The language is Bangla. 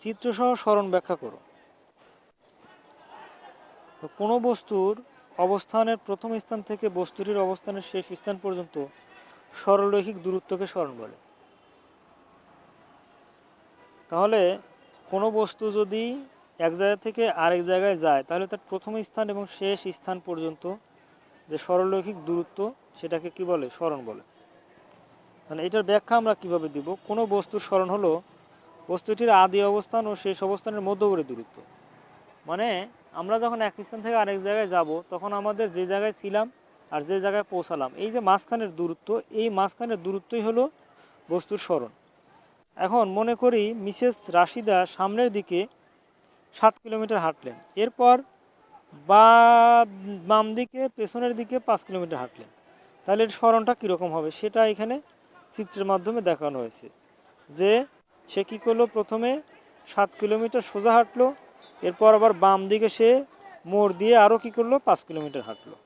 চিত্রসহ স্মরণ ব্যাখ্যা করো। কোনো বস্তুর অবস্থানের প্রথম স্থান থেকে বস্তুটির অবস্থানের শেষ স্থান পর্যন্ত সরলরৈখিক দূরত্বকে স্মরণ বলে। তাহলে কোনো বস্তু যদি এক জায়গা থেকে আরেক জায়গায় যায়, তাহলে তার প্রথম স্থান এবং শেষ স্থান পর্যন্ত যে সরলরৈখিক দূরত্ব, সেটাকে কি বলে? স্মরণ বলে। মানে এটার ব্যাখ্যা আমরা কীভাবে দিব? কোনো বস্তুর স্মরণ হলো বস্তুটির আদি অবস্থান ও শেষ অবস্থানের মধ্যবর্তী দূরত্ব। মানে আমরা যখন এক স্থান থেকে আরেক জায়গায় যাব, তখন আমাদের যে জায়গায় ছিলাম আর যে জায়গায় পৌঁছালাম, এই যে মাঝখানের দূরত্ব, এই মাঝখানের দূরত্বই হলো বস্তুর স্মরণ। এখন মনে করি মিসেস রাশিদা সামনের দিকে সাত কিলোমিটার হাঁটলেন, এরপর বা বাম দিকে, পেছনের দিকে পাঁচ কিলোমিটার হাঁটলেন। তাহলে এর স্মরণটা কীরকম হবে সেটা এখানে চিত্রের মাধ্যমে দেখানো হয়েছে। যে সে কী করল? প্রথমে সাত কিলোমিটার সোজা হাঁটলো, এরপর আবার বাম দিকে সে মোড় দিয়ে আরও কী করল? পাঁচ কিলোমিটার হাঁটলো।